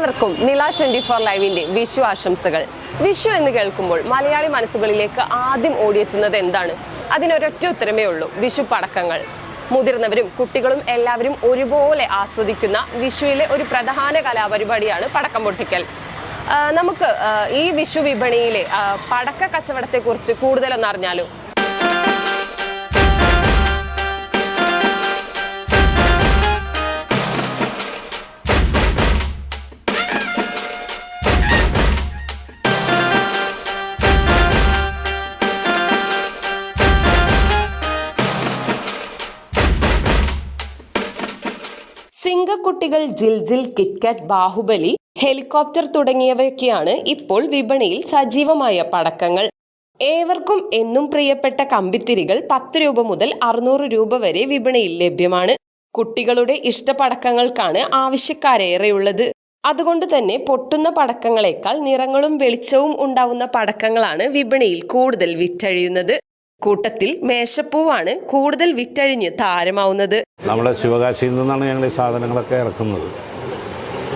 ഏവർക്കും നില twenty four ലൈവിന്റെ Vishu ആശംസകൾ. വിഷു എന്ന് കേൾക്കുമ്പോൾ മലയാളി മനസ്സുകളിലേക്ക് ആദ്യം ഓടിയെത്തുന്നത് എന്താണ്? അതിനൊരൊറ്റ ഉത്തരമേ ഉള്ളൂ വിഷു പടക്കങ്ങൾ. മുതിർന്നവരും കുട്ടികളും എല്ലാവരും ഒരുപോലെ ആസ്വദിക്കുന്ന വിഷുവിലെ ഒരു പ്രധാന കലാപരിപാടിയാണ് പടക്കം പൊട്ടിക്കൽ. നമുക്ക് ഈ വിഷു വിപണിയിലെ പടക്ക കച്ചവടത്തെക്കുറിച്ച് കൂടുതലൊന്ന് സിംഗക്കുട്ടികൾ ജിൽജിൽ കിറ്റ്കാറ്റ് ബാഹുബലി ഹെലികോപ്റ്റർ തുടങ്ങിയവയൊക്കെയാണ് ഇപ്പോൾ വിപണിയിൽ സജീവമായ പടക്കങ്ങൾ. ഏവർക്കും എന്നും പ്രിയപ്പെട്ട കമ്പിത്തിരികൾ പത്ത് രൂപ മുതൽ അറുന്നൂറ് രൂപ വരെ വിപണിയിൽ ലഭ്യമാണ്. കുട്ടികളുടെ ഇഷ്ടപടക്കങ്ങൾക്കാണ് ആവശ്യക്കാരേറെയുള്ളത് അതുകൊണ്ട് തന്നെ പൊട്ടുന്ന പടക്കങ്ങളെക്കാൾ നിറങ്ങളും വെളിച്ചവും ഉണ്ടാവുന്ന പടക്കങ്ങളാണ് വിപണിയിൽ കൂടുതൽ വിറ്റഴിയുന്നത്. കൂട്ടത്തിൽ മേശപ്പൂവാണ് കൂടുതൽ വിറ്റഴിഞ്ഞ് താരമാവുന്നത്. നമ്മളെ ശിവകാശിയിൽ നിന്നാണ് ഞങ്ങൾ ഈ സാധനങ്ങളൊക്കെ ഇറക്കുന്നത്.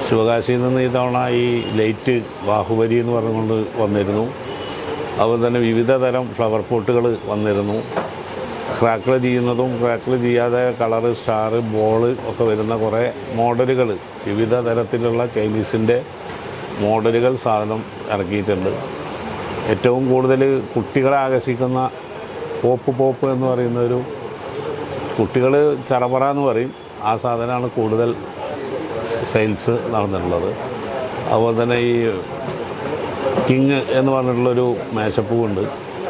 ശിവകാശിയിൽ നിന്ന് തവണ ഈ ലൈറ്റ് ബാഹുബലി എന്ന് പറഞ്ഞുകൊണ്ട് വന്നിരുന്നു. അതുപോലെ തന്നെ വിവിധ തരം ഫ്ലവർ പോട്ടുകൾ വന്നിരുന്നു. ക്രാക്കിൾ ചെയ്യുന്നതും ക്രാക്കിൾ ചെയ്യാതെ കളർ സ്റ്റാറ് ബോൾ ഒക്കെ വരുന്ന കുറേ മോഡലുകൾ വിവിധ തരത്തിലുള്ള ചൈനീസിന്റെ മോഡലുകൾ സാധനം ഇറക്കിയിട്ടുണ്ട്. ഏറ്റവും കൂടുതൽ കുട്ടികളെ ആകർഷിക്കുന്ന പോപ്പ് പോപ്പ് എന്ന് പറയുന്ന ഒരു കുട്ടികൾ ചറപറ എന്ന് പറയും. ആ സാധനമാണ് കൂടുതൽ സെയിൽസ് നടന്നിട്ടുള്ളത്. അതുപോലെ തന്നെ ഈ കിങ് എന്ന് പറഞ്ഞിട്ടുള്ളൊരു മേശപ്പൂവുണ്ട്.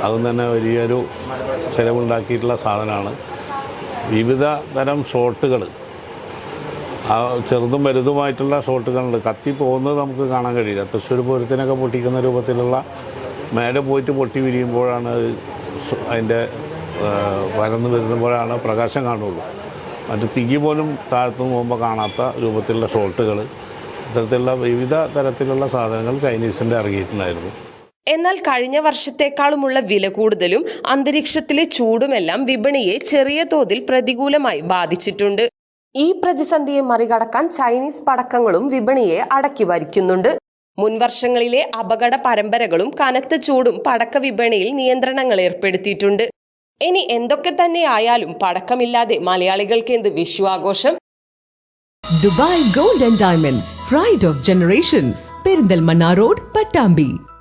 അതും തന്നെ വലിയൊരു ചിലവുണ്ടാക്കിയിട്ടുള്ള സാധനമാണ്. വിവിധ തരം ഷോട്ടുകൾ ആ ചെറുതും വലുതുമായിട്ടുള്ള ഷോട്ടുകളുണ്ട്. കത്തി പോകുന്നത് നമുക്ക് കാണാൻ കഴിയില്ല. തൃശ്ശൂർ പൂരത്തിനൊക്കെ പൊട്ടിക്കുന്ന രൂപത്തിലുള്ള മേലെ പോയിട്ട് പൊട്ടി വിരിയുമ്പോഴാണ് അതിന്റെ വരന്ന് വരുമ്പോഴാണ് പ്രകാശം കാണുള്ളൂ. മറ്റ് തിങ്ങി പോലും താഴ്ത്തു പോകുമ്പോൾ കാണാത്ത രൂപത്തിലുള്ള ഷോൾട്ടുകൾ ഇത്തരത്തിലുള്ള വിവിധ തരത്തിലുള്ള സാധനങ്ങൾ ചൈനീസിന്റെ ഇറങ്ങിയിട്ടുണ്ടായിരുന്നു. എന്നാൽ കഴിഞ്ഞ വർഷത്തെക്കാളുമുള്ള വില കൂടുതലും അന്തരീക്ഷത്തിലെ ചൂടുമെല്ലാം വിപണിയെ ചെറിയ തോതിൽ പ്രതികൂലമായി ബാധിച്ചിട്ടുണ്ട്. ഈ പ്രതിസന്ധിയെ മറികടക്കാൻ ചൈനീസ് പടക്കങ്ങളും വിപണിയെ അടക്കി വരിക്കുന്നുണ്ട് മുൻവർഷങ്ങളിലെ അപകട പരമ്പരകളും കനത്ത ചൂടും പടക്ക വിപണിയിൽ നിയന്ത്രണങ്ങൾ ഏർപ്പെടുത്തിയിട്ടുണ്ട് ഇനി എന്തൊക്കെ തന്നെ ആയാലും പടക്കമില്ലാതെ മലയാളികൾക്ക് എന്ത് വിശ്വാഘോഷം Dubai gold and diamonds pride of generations Perinthalmanna road Pattambi.